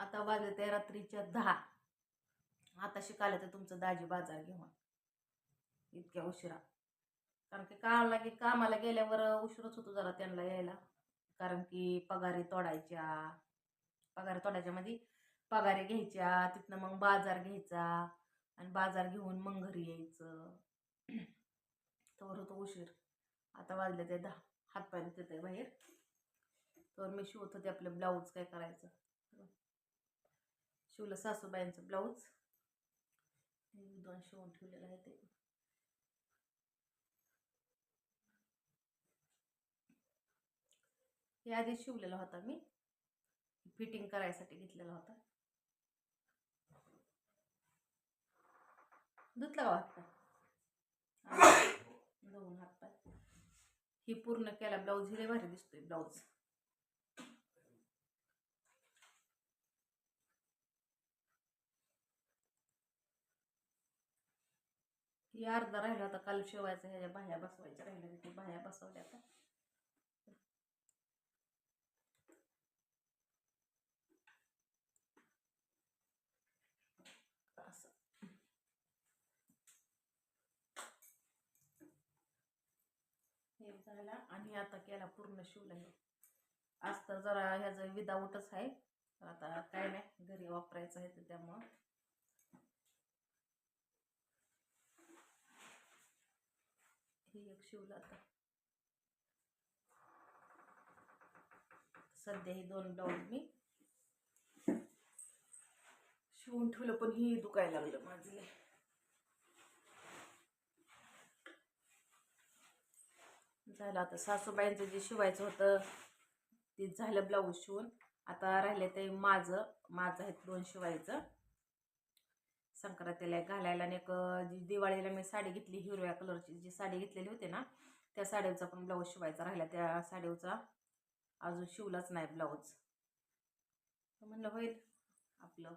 आता वाजले ते रात्रीच्या दहा. आता शिकायला तर तुमचं दाजी बाजार घेऊन. इतक्या उशिरा. कारण की कामाला की कामाला गेल्यावर उशीरच होतो जरा त्यांना यायला. कारण की पगारी तोडायच्या. पगारी तोडायच्या मध्ये पगारी घ्यायच्या तिथनं मग बाजार घ्यायचा आणि बाजार घेऊन मग घरी यायचं. तर होतो उशीर. आता वाजले ते दहा. हातपाय धुत आहे बाहेर. तर मी शिवत होते आपलं ब्लाऊज काय करायचं. शिवलं सासूबाईंचं ब्लाऊज दोन शिवून ठेवलेलं आहे ते. हे आधी शिवलेला होता मी. फिटिंग करायसाठी घेतलेला होता. धुतला का हातपाय? धुवून हातपाय. ही पूर्ण केला ब्लाऊज हिले भारी दिसतोय ब्लाऊज ही अर्धा राहिला होता काल शिवायचा ह्याच्या बाह्या बसवायच्या राहिल्या ती बाह्या बसवल्या आता. हे झाला आणि आता केला पूर्ण शिवला हे आज तर जरा ह्याचं विदाऊटच आहे. आता काय नाही घरी वापरायचं आहे तर त्यामुळं. हे एक शिवलं आता. सध्या ही दोन ब्लाऊज मी शिवून ठेवलं पण ही दुखायला लागलं माझं झालं आता सासूबाईंचं जे शिवायचं होतं ते झालं ब्लाऊज शिवून. आता राहिले ते माझं माझं आहे दोन शिवायचं. संक्रांतीला एक घालायला आणि एक दिवाळीला मी साडी घेतली हिरव्या कलरची जी साडी घेतलेली होती ना त्या साडीवचा पण ब्लाऊज शिवायचा राहिला. त्या साडीवचा अजून शिवलाच नाही ब्लाऊज तर म्हणलं होईल आपलं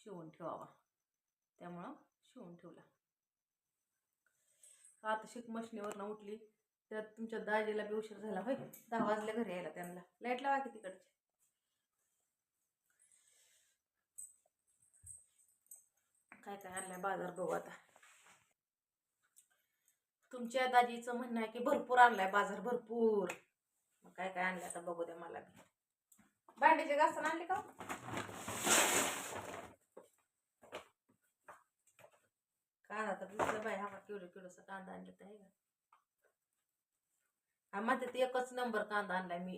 शिवून ठेवावा. त्यामुळं शिवून ठेवला. आता शिक मशनीवरनं उठली. तर तुमच्या दाजीला बी उशीर झाला होय दहा वाजल्या घरी यायला त्यांना. लाइट लावा की तिकडची. काय काय बाज़ार बघू आता. तुमच्या दाजीचं म्हणणं आहे की भरपूर आणलाय, बाज़ार भरपूर. काय काय आणलंय आता बघू द्या मला बी. आणले का कांदा तर दिसलं बाय हा कांदा आणलं का? हा नंबर कांदा आणलाय मी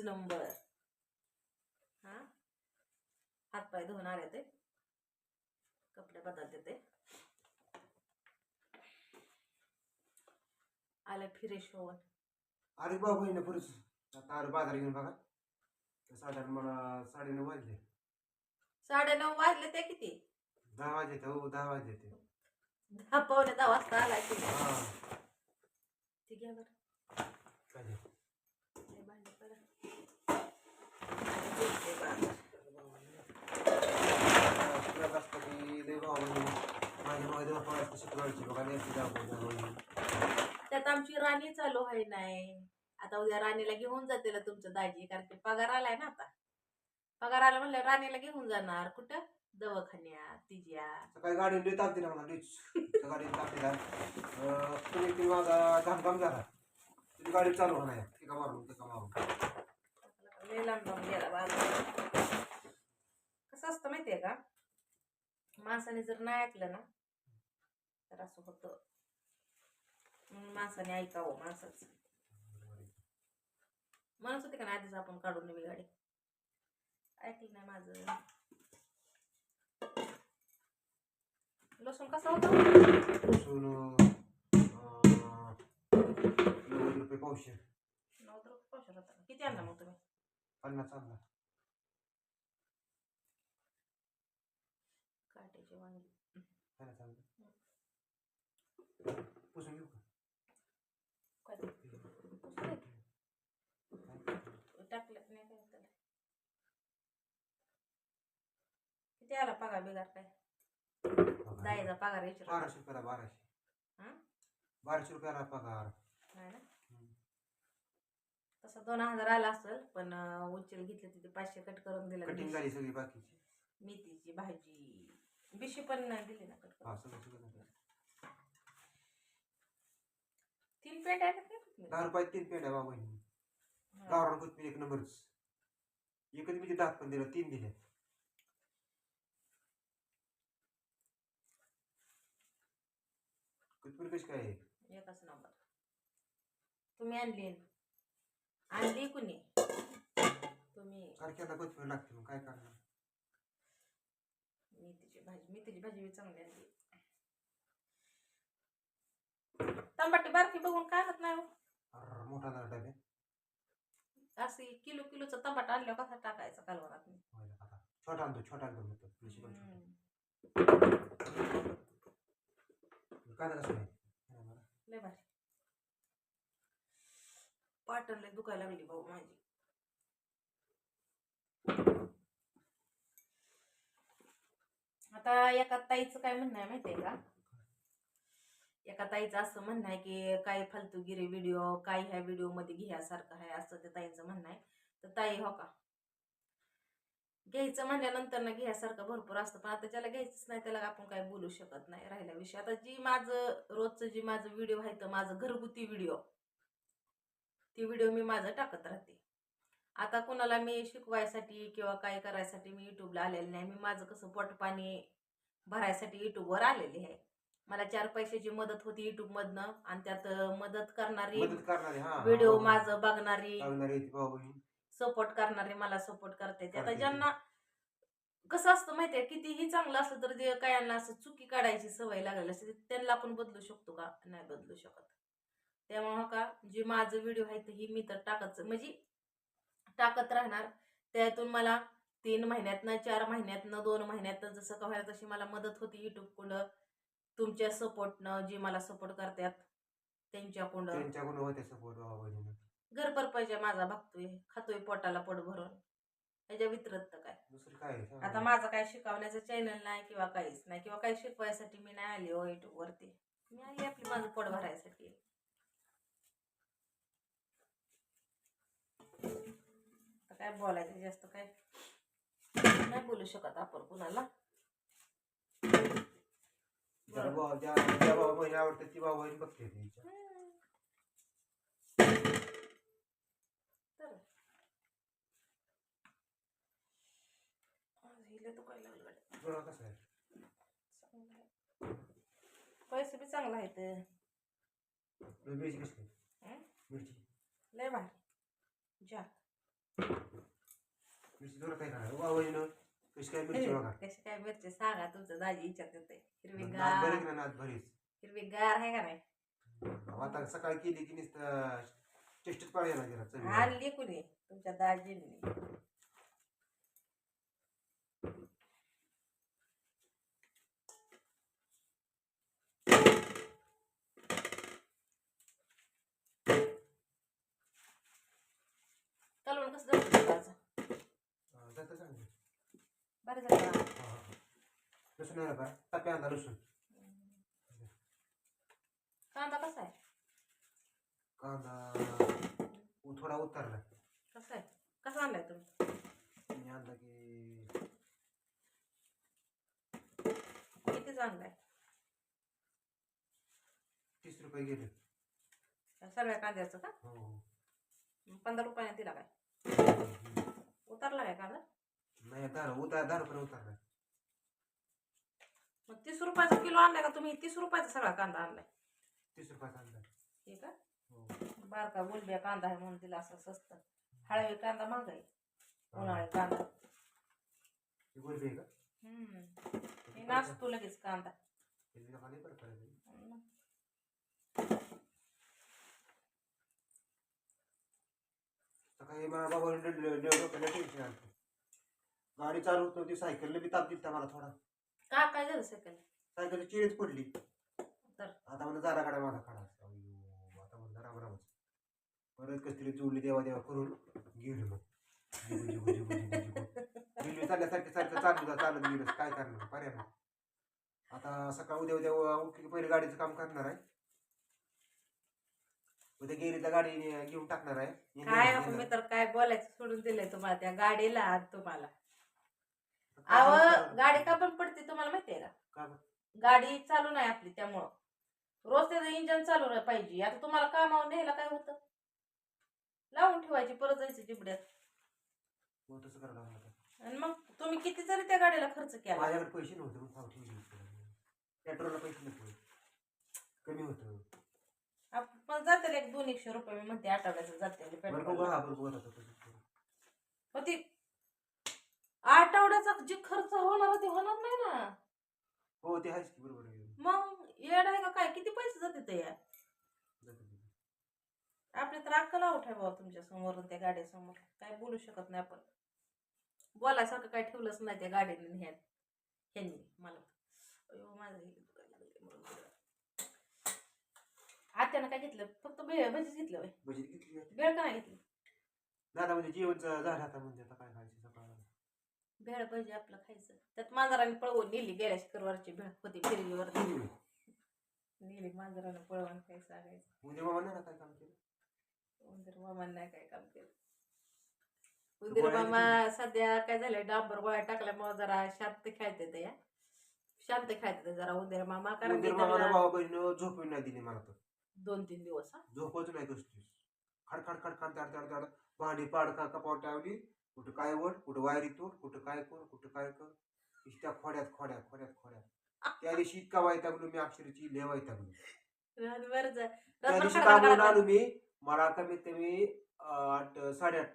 नंबर. हा? हातपाय धुवून आले ते कपडे बदलते ते आलं फिरेश होऊन अरे बाबू आहे ना पुरुष आता अरे बाज़ार घेऊन बघा तर साधारण मला साडेनऊ वाजले साडेनऊ वाजले ते किती दहा वाजले हो दहा वाजले ते दहा पावणे दहा वाजता आलाय तुम्ही हा। ते घ्या बरं। काय त्यात आमची राणी चालू आहे नाही आता उद्या राणीला घेऊन जाते तुमचं दाजी कारण की पगार आलाय ना आता. पगार आला म्हणलं राणीला घेऊन जाणार. कुठं? दवाखान्यात तिच्या. सकाळी गाडी लय तापते ना मला लईच. गाडी अं, तुम्ही ती माझा घामघाम झाला. तुझी गाडी चालू आहे एका मारून एका मारून. लय लांब लांब गेला बाजार कसं असतं माहितीये का? माणसाने जर नाही ऐकलं ना तर असं होतं. म्हणून माणसाने ऐकावं माणसाचं. म्हणत होते का ना आधीच आपण काढून नवी गाडी. ऐकलं नाही माझं. लसूण कसा होता? लसूण नव्वद रुपये पावशे नऊ रुपये होता. का? किती आणला मग तुम्ही? पन्नास आणला काट्याची वांगी पन्नास आणला पुसून घेऊ टाकलं नाही काय त्याला किती आला पगार बिगार काय दाईचा पगार विचार बाराशे रुपयाला बाराशे हा बाराशे रुपयाला पगार नाही ना तसं दोन हजार आला असेल पण अं, उचल घेतले तिथे पाचशे कट करून दिलं कटिंग झाली सगळी बाकीची मेथीची भाजी बिशी पण नाही दिली ना कट करून हा सगळं सगळं झालं. तीन पेट आहे? दहा रुपयात तीन पेंड्या बाबा बहिणी हा. गावरान कोथमीर एक नंबरच. एकच मी दात पण दिलं तीन दिले. कोथमीर कशी काय आहे? एकच नंबर. तुम्ही आणली आणली कुणी? तुम्ही. सारख्याला कोथमीर लागते मग काय करणार? मेथीची भाजी मेथीची भाजी बी चांगली आणली टमाटे बारकी बघून काय आणत नाही हो. मोठा झाला डबे असे किलो किलोचा टमाटा आणल्यावर कसा टाकायचा व्हायला आता छोटा आणतो छोटा आणतो म्हणतो तुळशी पण छोटा. हम्म. कांदा कसं आहे बरं. लय भारी पाटण लय दुखायला लागली भाऊ माझी आता एका ताईचं काय म्हणणं आहे माहितीये का एका ताईचं असं म्हणणं आहे की काय फालतूगिरी व्हिडिओ काय ह्या व्हिडिओमध्ये घ्यासारखं आहे असं ते ताईचं म्हणणं आहे. तर ताई हो का? घ्यायचं म्हणल्यानंतर ना घ्यासारखं भरपूर असतं पण आता ज्याला घ्यायचंच नाही त्याला आपण काय बोलू शकत नाही राहिला विषय आता जी माझं रोजचं जी माझं व्हिडिओ आहे तर माझं घरगुती व्हिडिओ ती व्हिडिओ मी माझं टाकत राहते. आता कोणाला मी शिकवायसाठी किंवा काय करायसाठी मी युट्यूबला आलेले नाही. मी माझं कसं पोटपाणी भरायसाठी युट्यूबवर आलेले आहे. मला चार पैशाची मदत होती युट्यूबमधनं आणि त्यात मदत करणारी मदत करणारे हा व्हिडिओ. माझं बघणारी. ती भाऊ सपोर्ट करणारे मला सपोर्ट करते. आता करते. ज्यांना कसं असतं माहितीये कितीही चांगलं असलं तर जे कायांना असं चुकी काढायची सवय लागलेली असते त्यांना आपण बदलू शकतो का? नाही बदलू शकत. त्यामुळं का जे माझं व्हिडिओ आहे ते ही मी तर टाकत म्हणजे टाकत राहणार. त्यातून मला तीन महिन्यातनं चार महिन्यातनं दोन महिन्यातनं जसं का व्हायला तशी मला मदत होती युट्यूबकडं तुमच्या सपोर्टनं जे मला सपोर्ट करतात त्यांच्याकडं त्यांच्याकडून होते सपोर्ट बहिणीनं परपंच माझा बघतोय खातोय पोटाला पोट भरून. त्याच्या वितरत तर काय? दुसरं काय आहे? आता माझं काय शिकवण्याचं चॅनल नाही किंवा काहीच नाही किंवा काही शिकवायसाठी मी नाही आली हो युट्यूब वरती. मी आली आपली माझं पोट भरायसाठी. आता काय बोलायचं जास्त काय? नाही बोलू शकत आपण कुणाला. ज्याला भाऊ ज्या बहीण ती बहीण बघते तिच्या. तुला कसं आहे. पैसे बी चांगला आहे ते मिरची कशी आहे? मिरची. लय भारी. जा. मिरची तुला काय भाऊ बहीण कशी काय मिरची बघा. कशी काय मिरची सांगा तुमचं दाजी नाद हिरवीगार बरेच ना नाद बरीच? हिरवीगार आहे का नाही? आता सकाळी केली की नुसतं टेस्टच पाहिजे ना जरा चवीला. आणली कुणी? तुमच्या दाजींनी. बरं झालं. का? लसूण आहे का? टाप्या आणला लसूण. कांदा कसा आहे? कांदा उ- थोडा उतरला. कसा आहे? कसा आणलाय तुम्ही मी आणला की कितीच आणलाय तीस रुपये गेले. सगळ्या कांद्याचं का? हो हो. मग पंधरा रुपयाने दिला काय? हम्म. उतरला काय कांदा? नाही दहा उतार दहा रुपये उतरला मग तीस रुपयाचा किलो आणलाय का तुम्ही? तीस रुपयाचा सगळा कांदा आणलाय. तीस रुपयाचा आणला ठीक आहे. हो बारका गुलबिया कांदा आहे म्हणून तिला असं स्वस्त. हळवी कांदा महाग आहे. उन्हाळी कांदा. ही गोळी आहे का? हम्म. हे नाचतो लगेच कांदा. हे नका नाही बरं करायचं. हम्म. सकाळी मला बाबा डोक्याला टेन्शन आलं गाडी चालू होत नव्हती सायकलने बी ताप दिलता मला थोडा. का काय झालं सायकल सायकल चिळीच पडली. तर? आता म्हणलं जारा काढा माझा खडा अय्यो, आता म्हणलं राम रामच परत कसं तरी जोडली देवा देवा करून गेलो. मग जिगू, जिगू, जिगू, जिगू, जिगू. रेल्वे चालल्यासारखं सारखं चालू जा चालत गेलं. काय करणार पर्याय नाही. आता सकाळ उद्या उद्या उठली की पहिले गाडीचं काम करणार आहे. उद्या गेरीला गाडी ने- घेऊन टाकणार आहे. काय आपण मी. तर काय बोलायचं सोडून दिलंय तुम्हाला त्या गाडीला आणि तुम्हाला. काय अव? गाडी का पण पडते तुम्हाला माहितीये का? का? गाडी चालू नाही आपली त्यामुळं. रोज त्याचं इंजन चालू पाहिजे. आता तुम्हाला कामावर न्यायला काय होतं? लावून ठेवायची परत जायचं जिबड्यात. आणि मग तुम्ही किती जरी त्या गाडीला खर्च केला. माझ्याकडे पैसे नव्हते मग पेट्रोलला पैसे नव्हते कमी होतं. आपण पण जाते एक दोन एकशे रुपये मी म्हणते आठवड्याचं जाते पेट्रोल. मग ती आठवड्याचा जे खर्च होणार ते होणार नाही ना. हो ते आहेच की बरोबर आहे. मग येड आहे का काय? किती पैसे जाते ते? या जातं ते. आपले तर अक्कल आउट आहे बाबा तुमच्या समोरून त्या गाडीसमोर काय बोलू शकत नाही आपण. बोलायसारखं काय ठेवलंच नाही त्या गाडीने ह्या ह्यांनी मला. अयो माझं हे दुखायला लागलंय. आत्यानं काय घेतलं? फक्त भेळ भजीच घेतलं बजेट किती आहे? भेळ का नाही घेतली? दादा म्हणजे जेवणचं झालं आता म्हणजे आता काय खायचं सकाळ. भेळ भजी आपलं खायचं. त्यात मांजराने पळवून नेली गेल्या शुक्रवारची भेळ. होती फिरजीवर नेली मांजरानं पळवून काय सांगायचं. ना काय काम केलं? उंदीर नाही काय काम केलं. उंदीर मामा सध्या काय झालं डांबर गोळ्या टाकल्यामुळे जरा शांत खेळते ते या. शांत खेळते जरा उंदीर मामा कारण उंदीर मामाला भावा बहिणीनं झोपून नाही दिली मला तर. दोन तीन दिवस हा? झोपच नाही कसलीच. खड खड खड खड ताड ताड ताड भांडी पाड का कपावर टावली. कुठं काय वड कुठं वायरी तोड कुठं काय कर कुठं काय कर. इष्टा खोड्यात खोड्यात खोड्यात खोड्यात. त्या दिवशी इतका वैतागलो मी अक्षरची लय वैतागलो रातभर जा- त्या दिवशी कामावून खडखड आलो मी मला कमीत कमी अं, आठ साडेआठ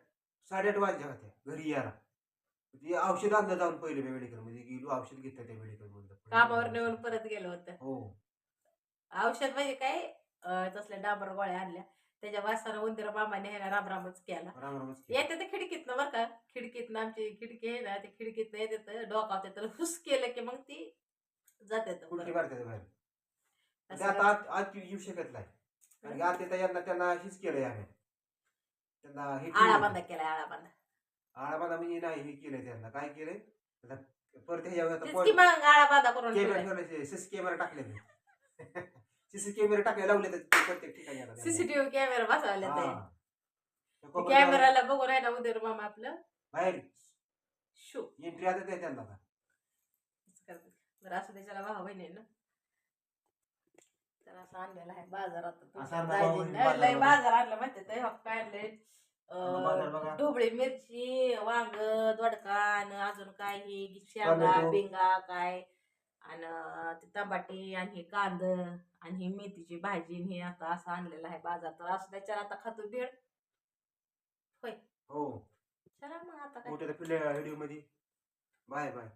साडेआठ वाजल्या होत्या घरी यायला. ते औषध आणलं जाऊन पहिले मी मेडिकलमध्ये गेलो औषध घेतलं त्या मेडिकलमध्ये कामावर नेऊन परत गेलो होतं. हो. औषध म्हणजे काय? अं, तसल्या डांबर गोळ्या आणल्या. त्याच्या वासानं उंदीर मामाने ह्याला रामरामच केला. राम रामच केलं. येते ते खिडकीतनं बरं का? खिडकीतनं आमची खिडकी आहे ना ते खिडकीतनं येते तर डोकावते तर हुस केलं की मग ती जाते तर कुठली बाहेर? ते असं आता येऊ शकत नाही. कारण की आता यांना त्यांना हेच केलंय आम्ही. त्यांना हे आळा केलंय. बांधा केलाय आळा बांधा. आळाबादा म्हणजे नाही हे केलंय त्यांना. काय केलंय? आता परत ह्याच्यावर आता तेच की मग आळा बांधा करून कॅमेरा ठेवलाय. ठेवले सीसी कॅमेरा टाकले सीसी कॅमेरा टाकले लावले प्रत्येक ठिकाणी. सीसीटीव्ही कॅमेरा बसवले कॅमेराला बघून आहे ना उदर मामा आपलं. बाहेर. शो. एंट्री आता ते त्यांना. बरं असं त्याच्याला भाऊ बहिणी ना. तर असं आणलेलं आहे बाजारात. लय. बाजार आणलं माहिती ते ढोबळी मिरची वांग दोडकान अजून काय ही शेंगा. बिंगा काय? आणि ते टमाटे आणि हे कांद आणि ही मेथीची भाजी आणि हे आता असं आणलेलं आहे बाजार. तर असं त्याच्यावर आता खातो भेळ. हो. चला मग आता काय व्हिडिओमध्ये बाय बाय.